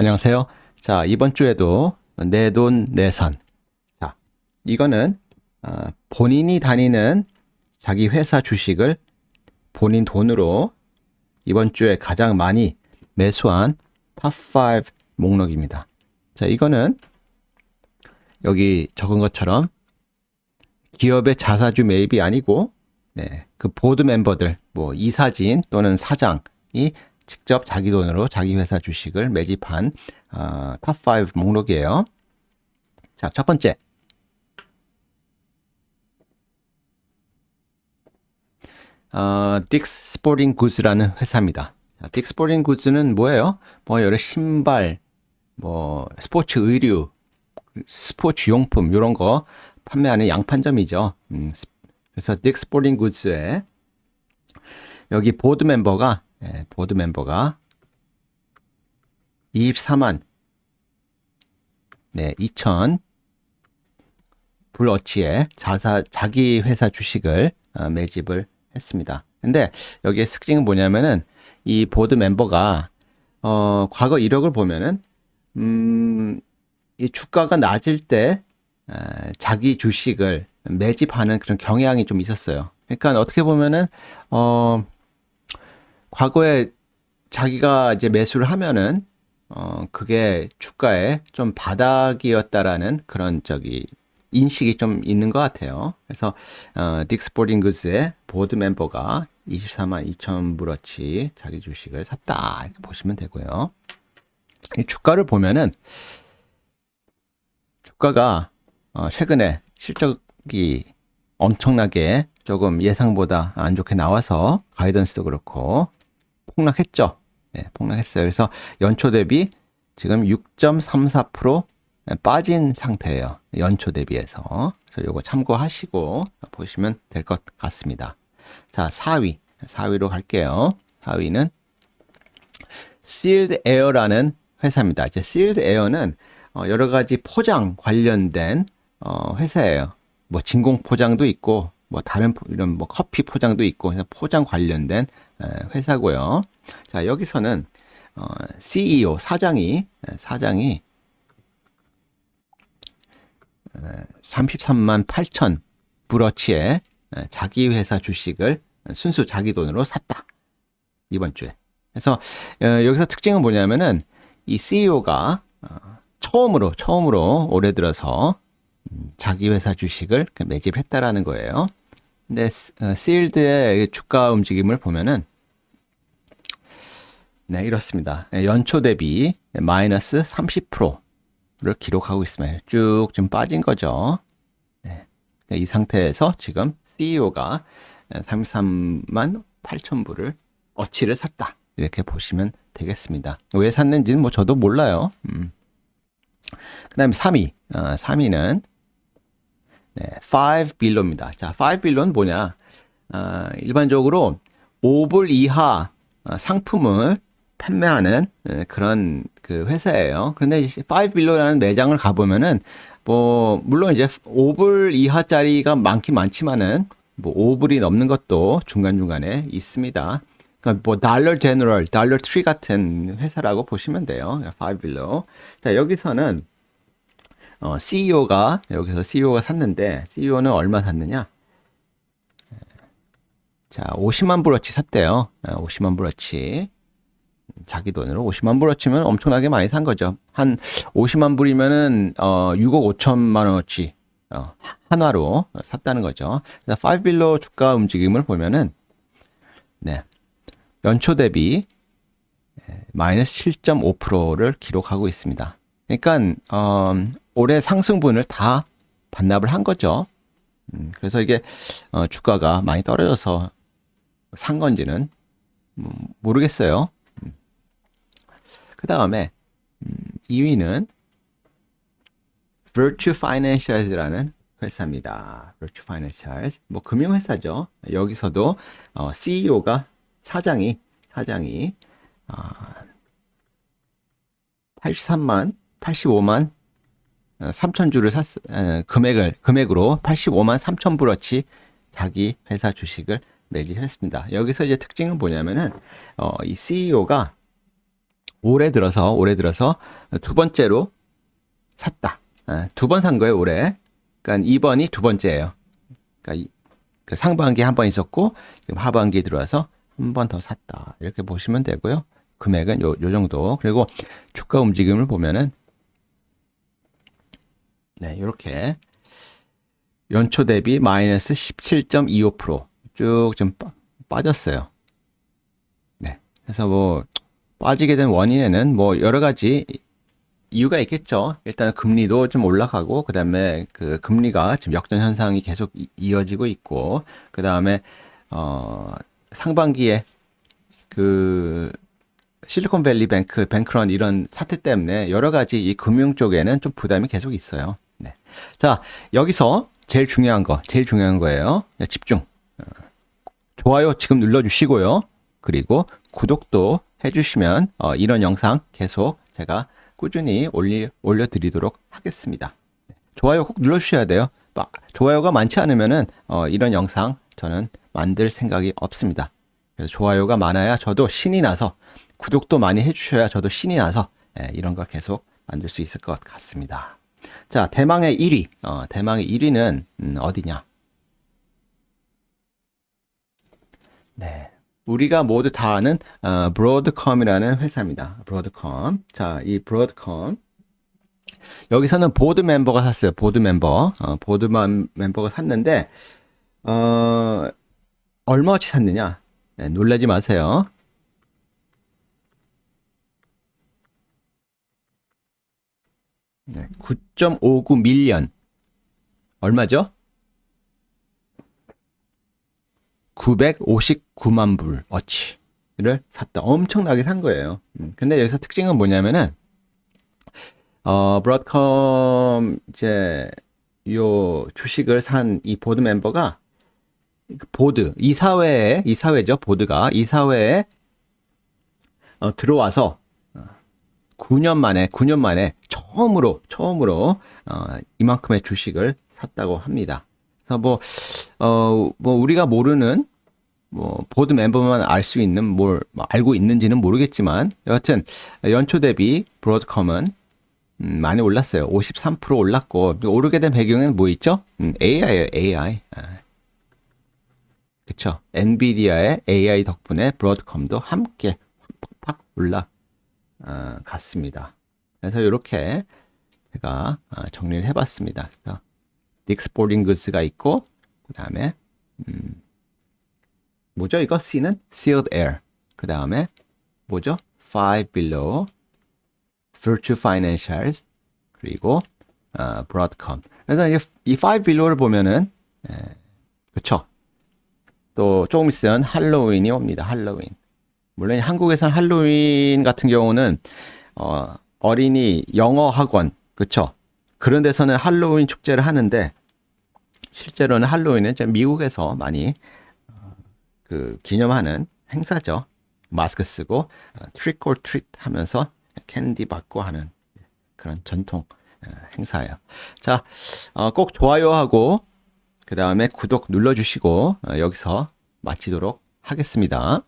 안녕하세요. 자, 이번 주에도 내 돈 내산. 자, 이거는 어, 본인이 다니는 자기 회사 주식을 본인 돈으로 이번 주에 가장 많이 매수한 탑5 목록입니다. 자, 이거는 여기 적은 것처럼 기업의 자사주 매입이 아니고 네, 그 보드 멤버들, 뭐 이사진 또는 사장이 직접 자기 돈으로 자기 회사 주식을 매집한 어, 탑5 목록이에요. 자, 첫 번째. 어, 딕스 스포링 굿즈라는 회사입니다. 자, 딕스 스포링 굿즈는 뭐예요? 뭐 여러 신발, 뭐 스포츠 의류, 스포츠 용품 이런 거 판매하는 양판점이죠. 음, 그래서 딕스 스포링 굿즈에 여기 보드 멤버가 예, 보드 멤버가 24만 네, 2천 불어치의 자사 자기 회사 주식을 어, 매집을 했습니다. 근데 여기에 특징은 뭐냐면은 이 보드 멤버가 어, 과거 이력을 보면은 음, 이 주가가 낮을 때 에, 자기 주식을 매집하는 그런 경향이 좀 있었어요. 그러니까 어떻게 보면은 어 과거에 자기가 이제 매수를 하면은 어 그게 주가에 좀 바닥이었다라는 그런 저기 인식이 좀 있는 것 같아요. 그래서 어 딕스포링 그즈의 보드 멤버가 24만 2천 불어치 자기 주식을 샀다 이렇게 보시면 되고요. 이 주가를 보면은 주가가 어 최근에 실적이 엄청나게 조금 예상보다 안 좋게 나와서 가이던스도 그렇고 폭락했죠. 네, 폭락했어요. 그래서 연초 대비 지금 6.34% 빠진 상태예요. 연초 대비해서. 그래서 요거 참고하시고 보시면 될 것 같습니다. 자, 4위. 4위로 갈게요. 4위는 Sealed Air라는 회사입니다. 이제 Sealed Air는 어, 여러 가지 포장 관련된 어, 회사예요. 뭐 진공 포장도 있고 뭐 다른 이런 뭐 커피 포장도 있고 그래서 포장 관련된 회사고요. 자 여기서는 어, CEO 사장이 사장이 33만 8천 불어치의 자기 회사 주식을 순수 자기 돈으로 샀다 이번 주에. 그래서 어, 여기서 특징은 뭐냐면은 이 CEO가 어, 처음으로 처음으로 올해 들어서 음, 자기 회사 주식을 그 매집했다라는 거예요. 근데 실드의 어, 주가 움직임을 보면은 네 이렇습니다. 예, 연초 대비 마이너스 30%를 기록하고 있습니다. 쭉 좀 빠진 거죠. 네. 이 상태에서 지금 CEO가 33만 8천 불을 어치를 샀다. 이렇게 보시면 되겠습니다. 왜 샀는지는 뭐 저도 몰라요. 음. 그 다음에 3위. 어, 3위는 네, 5빌로입니다. 자, 5빌로는 뭐냐? 어, 일반적으로 5불 이하 어, 상품을 판매하는 네, 그런 그 회사예요. 그런데 5빌로라는 매장을 가보면은 뭐 물론 이제 5불 이하짜리가 많긴 많지만은 뭐 5불이 넘는 것도 중간중간에 있습니다. 그러니까 뭐 달러 제너럴, 달러 트리 같은 회사라고 보시면 돼요. 5빌로. 자, 여기서는 어, CEO가 여기서 CEO가 샀는데 CEO는 얼마 샀느냐? 자, 50만 불어치 샀대요. 50만 어, 불어치. 자기 돈으로 50만 불어치면 엄청나게 많이 산 거죠. 한 50만 불이면은 어 6억 5천만 원어치 어, 한화로 샀다는 거죠. 그래서 5빌로 주가 움직임을 보면은 네. 연초 대비 마이너스 7.5%를 기록하고 있습니다. 그러니까 어, 올해 상승분을 다 반납을 한 거죠. 음, 그래서 이게 어, 주가가 많이 떨어져서 산 건지는 음, 모르겠어요. 음. 그 다음에 음, 2위는 Virtue Financials라는 회사입니다. Virtue Financials 뭐 금융회사죠. 여기서도 어, CEO가 사장이 사장이 어, 83만 85만 3천 주를 샀 금액을 금액으로 85만 3천 불어치 자기 회사 주식을 매집했습니다. 여기서 이제 특징은 뭐냐면은 어, 이 CEO가 올해 들어서 올해 들어서 두 번째로 샀다. 두 번 산 거예요 올해. 그러니까 2번이 두 번째예요. 그러니까 이- 그 상반기 한번 있었고 지금 하반기 들어와서 한 번 더 샀다. 이렇게 보시면 되고요. 금액은 요, 요 정도. 그리고 주가 움직임을 보면은 네, 이렇게 연초 대비 마이너스 17.25%쭉 좀 빠졌어요. 네. 그래서 뭐 빠지게 된 원인에는 뭐 여러 가지 이유가 있겠죠. 일단 금리도 좀 올라가고 그다음에 그 금리가 지금 역전 현상이 계속 이- 이어지고 있고 그다음에 어 상반기에 그 실리콘밸리 뱅크, 뱅크런 이런 사태 때문에 여러 가지 이 금융 쪽에는 좀 부담이 계속 있어요. 네. 자, 여기서 제일 중요한 거, 제일 중요한 거예요. 집중. 어, 좋아요 지금 눌러주시고요. 그리고 구독도 해주시면 어, 이런 영상 계속 제가 꾸준히 올리, 올려드리도록 하겠습니다. 네. 좋아요 꼭 눌러주셔야 돼요. 막 좋아요가 많지 않으면은 어, 이런 영상 저는 만들 생각이 없습니다. 그래서 좋아요가 많아야 저도 신이 나서 구독도 많이 해주셔야 저도 신이 나서 예, 이런 걸 계속 만들 수 있을 것 같습니다. 자, 대망의 1위. 어, 대망의 1위는 음, 어디냐? 네. 우리가 모두 다 아는 어, 브로드컴이라는 회사입니다. 브로드컴. 자, 이 브로드컴. 여기서는 보드 멤버가 샀어요. 보드 멤버. 어, 보드 만- 멤버가 샀는데 어, 얼마어치 샀느냐? 네, 놀라지 마세요. 네, 9.59 밀리언. 얼마죠? 959만 불 어치를 샀다. 엄청나게 산 거예요. 음, 근데 여기서 특징은 뭐냐면은 어, 브로드컴 이제 요 주식을 산 이 보드 멤버가 그 보드 이사회에 이사회죠 보드가 이사회에 어, 들어와서 어, 9년 만에 9년 만에 처음으로 처음으로 어, 이만큼의 주식을 샀다고 합니다. 그래서 뭐 어, 뭐 우리가 모르는 뭐 보드 멤버만 알 수 있는 뭘뭐 알고 있는지는 모르겠지만 여하튼 연초 대비 브로드컴은 음, 많이 올랐어요. 53% 올랐고 오르게 된 배경은 뭐 있죠? 음, AI예요, AI. 아. 그쵸? 엔비디아의 AI 덕분에 브로드컴도 함께 팍팍 올라 어, 갔습니다. 그래서 이렇게 제가 어, 정리를 해봤습니다. 그래서 닉스 스포링 굿즈가 있고 그 다음에 음, 뭐죠? 이거? C는 sealed air. 그 다음에 뭐죠? Five below virtue financials. 그리고 어, broadcom. 그래서 이, 이 five below를 보면은 에, 그쵸? 또 조금 있으면 할로윈이 옵니다. 할로윈 물론 한국에서는 할로윈 같은 경우는 어, 어린이 영어 학원 그쵸 그런 데서는 할로윈 축제를 하는데 실제로는 할로윈은 미국에서 많이 어, 그 기념하는 행사죠. 마스크 쓰고 어, 트릭 올 트릿 하면서 캔디 받고 하는 그런 전통 어, 행사예요. 자, 어, 꼭 좋아요하고 그 다음에 구독 눌러주시고 어, 여기서 마치도록 하겠습니다.